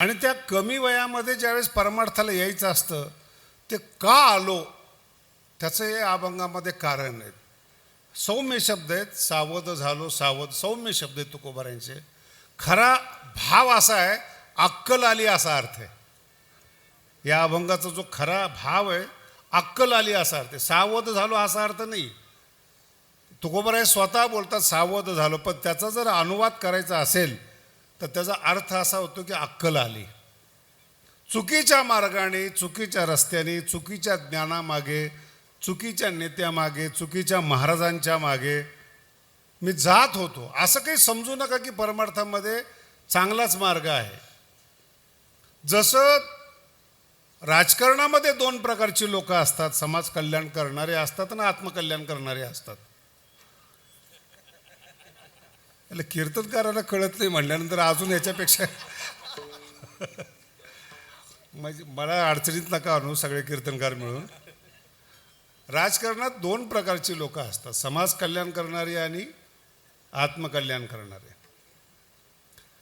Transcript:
आणि त्या कमी वयामध्ये ज्यावेळेस परमार्थाला यायचं असतं ते का आलो? त्याचं हे अभंगामध्ये कारण आहे. सौम्य शब्द आहेत सावध झालो सावध सौम्य शब्द आहेत तुकोबारांचे. खरा भाव असा आहे अक्कल आली असा अर्थ आहे. या अभंगाचा जो खरा भाव आहे अक्कल आली असा अर्थ आहे. सावध झालो असा अर्थ नाही. तुकोबराय स्वतः बोलतात सावध झालो. पण त्याचा जर अनुवाद करायचा असेल तर त्याचा अर्थ असा होतो की अक्कल आली. चुकीच्या मार्गाने चुकीच्या रस्त्याने चुकीच्या ज्ञानामागे चुकीच्या नेत्यामागे चुकीच्या महाराजांच्या मागे मी जात होतो. असं काही समजू नका की परमार्थामध्ये चांगलाच मार्ग आहे. जसं राजकारणामध्ये दोन प्रकारची लोक असतात समाज कल्याण करणारे असतात आणि आत्मकल्याण करणारे असतात. याला कीर्तनकाराला कळत नाही म्हणल्यानंतर अजून याच्यापेक्षा म्हणजे मला अडचणीत नका आणू सगळे कीर्तनकार मिळून. राजकारणात दोन प्रकारची लोकं असतात. समाज कल्याण करणारी आणि आत्मकल्याण करणारे.